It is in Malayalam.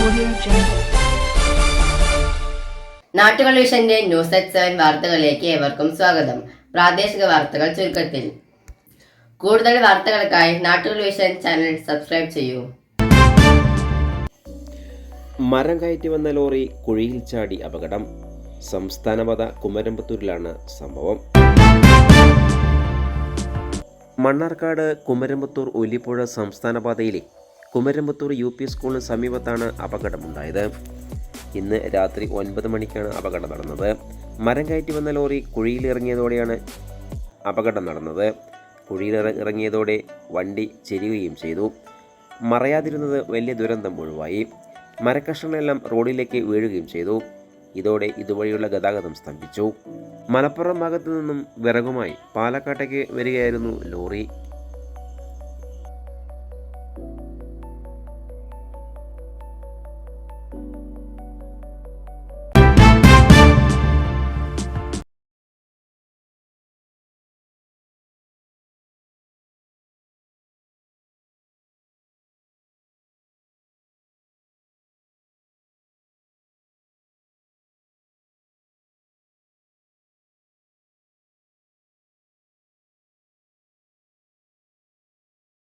jungle. നാട്ടുകൾ വിഷന്റെ ന്യൂസ് അറ്റ് സെവൻ വാർത്തകളിലേക്ക് ഏവർക്കും സ്വാഗതം. പ്രാദേശിക വാർത്തകൾ ചുരുക്കത്തിൽ. കൂടുതൽ വാർത്തകൾക്കായി നാട്ടുകൾ വിഷൻ ചാനൽ സബ്സ്ക്രൈബ് ചെയ്യൂ. മരം കയറ്റി വന്ന ലോറി കുഴിയിൽ ചാടി അപകടം. സംസ്ഥാനപത കുമരമ്പത്തൂരിലാണ് സംഭവം. മണ്ണാർക്കാട് കുമരമ്പത്തൂർ ഒലിപ്പുഴ സംസ്ഥാനപാതയിലെ കുമരമ്പത്തൂർ യു പി സ്കൂളിന് സമീപത്താണ് അപകടമുണ്ടായത്. ഇന്ന് രാത്രി ഒൻപത് മണിക്കാണ് അപകടം നടന്നത്. മരം കയറ്റി വന്ന ലോറി കുഴിയിലിറങ്ങിയതോടെയാണ് അപകടം നടന്നത്. കുഴിയിൽ ഇറങ്ങിയതോടെ വണ്ടി ചെരിയുകയും ചെയ്തു. മറയാതിരുന്നത് വലിയ ദുരന്തം ഒഴിവായി. മരക്കഷ്ണങ്ങളെല്ലാം റോഡിലേക്ക് വീഴുകയും ചെയ്തു. ഇതോടെ ഇതുവഴിയുള്ള ഗതാഗതം സ്തംഭിച്ചു. മലപ്പുറം ഭാഗത്തു നിന്നും വിറകുമായി പാലക്കാട്ടേക്ക് വരികയായിരുന്നു ലോറി.